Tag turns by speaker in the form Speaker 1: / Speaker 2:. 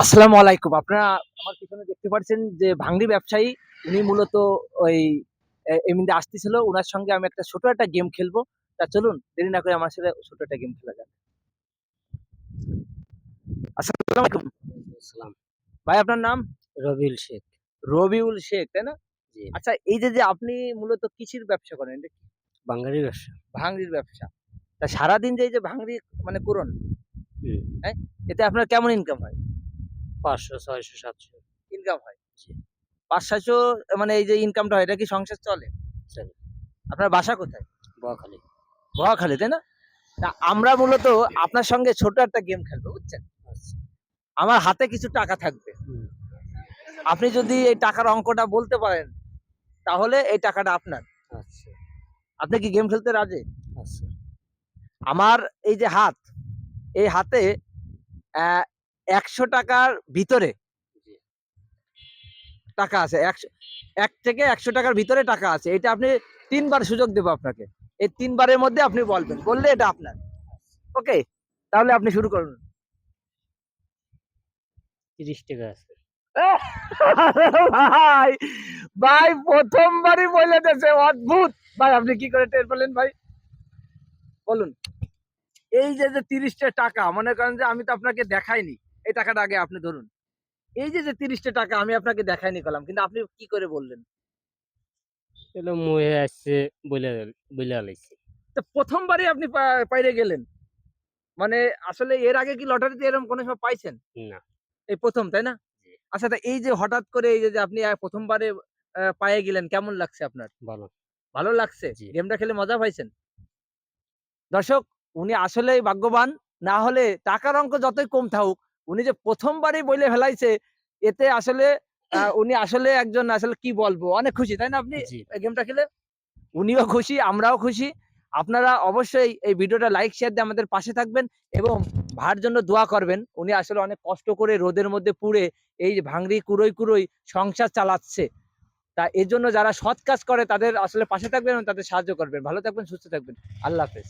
Speaker 1: আসসালামু আলাইকুম। আপনারা আমার পিছনে দেখতে পাচ্ছেন যে ভাঙড়ি ব্যবসায়ী উনি মূলত ওই এ- এমনিতে আসতেছিল। ওনার সঙ্গে আমি একটা ছোট একটা গেম খেলব। তা চলুন দেরি না করে আমার সাথে ছোট একটা গেম খেলা যাক। আসসালামু আলাইকুম।
Speaker 2: আসসালাম।
Speaker 1: ভাই আপনার নাম?
Speaker 2: রবিউল শেখ।
Speaker 1: রবিউল শেখ তাই না?
Speaker 2: জি।
Speaker 1: আচ্ছা এই যে যে আপনি মূলত কৃষির ব্যবসা করেন এটা কি?
Speaker 2: বাঙালি ব্যবসা।
Speaker 1: ভাঙড়ির ব্যবসা। তা সারাদিন যে এই যে ভাঙড়ি মানে করুন
Speaker 2: হ্যাঁ?
Speaker 1: এতে আপনার কেমন ইনকাম হয়?
Speaker 2: পাঁচশো ছয়শো সাতশো।
Speaker 1: ইনকাম হয়। পাঁচ সাতশো মানে এই যে ইনকামটা হয় এটা কি সংসার চলে?
Speaker 2: চলে।
Speaker 1: আপনার বাসা কোথায়?
Speaker 2: বোয়াখালী
Speaker 1: মহাখালী তাই না? আমরা মূলত আপনার সঙ্গে ছোট একটা গেম খেলব বুঝছেন?
Speaker 2: আচ্ছা।
Speaker 1: আমার হাতে কিছু টাকা থাকবে। আপনি যদি এই টাকার অঙ্কটা বলতে পারেন তাহলে এই টাকাটা আপনার।
Speaker 2: আচ্ছা।
Speaker 1: আপনি কি গেম খেলতে রাজি?
Speaker 2: আচ্ছা।
Speaker 1: আমার এই যে হাত এই হাতে একশো টাকার ভিতরে টাকা আছে একশো এক থেকে একশো টাকার ভিতরে টাকা আছে এটা আপনি তিনবার সুযোগ দেবো আপনাকে এই তিনবারের মধ্যে আপনি বলবেন বললে এটা আপনার ওকে তাহলে আপনি শুরু করুন।
Speaker 2: তিরিশ টাকা আছে।
Speaker 1: ভাই ভাই প্রথমবারই বলে দিয়েছে অদ্ভুত। ভাই আপনি কি করে টের পেলেন ভাই? বলুন। এই যে যে তিরিশটা টাকা মনে করেন যে আমি তো আপনাকে দেখাইনি এই টাকাটা আগে আপনি ধরুন। এই যে যে তিরিশটা টাকা আমি আপনাকে দেখাইনি কলাম কিন্তু আপনি কি করে বললেন?
Speaker 2: আসছে
Speaker 1: তো প্রথমবারই আপনি পাইরে গেলেন? মানে আসলে এর আগে কি লটারিতে এরকম কোনো সময় পাইছেন?
Speaker 2: না।
Speaker 1: এই প্রথম তাই না? আচ্ছা তা এই যে হঠাৎ করে এই যে আপনি প্রথমবারে পায়ে গেলেন কেমন লাগছে আপনার?
Speaker 2: ভালো।
Speaker 1: ভালো লাগছে? গেমটা খেলে মজা পাইছেন? দর্শক উনি আসলেই ভাগ্যবান না হলে টাকার অঙ্ক যতই কম থাকুক উনি যে প্রথমবারই বইলে ফেলাইছে এতে আসলে উনি আসলে একজন আসলে কি বলব অনেক খুশি তাই না আপনি? গেমটা খেলে? উনিও খুশি আমরাও খুশি। আপনারা অবশ্যই এই ভিডিওটা লাইক শেয়ার দিয়ে আমাদের পাশে থাকবেন এবং ভার জন্য দোয়া করবেন। উনি আসলে অনেক কষ্ট করে রোদের মধ্যে পুড়ে এই ভাঙড়ি কুড়োই কুড়োই সংসার চালাচ্ছে। তা এর জন্য যারা সৎ কাজ করে তাদের আসলে পাশে থাকবেন এবং তাদের সাহায্য করবেন। ভালো থাকবেন সুস্থ থাকবেন। আল্লাহ হাফেজ।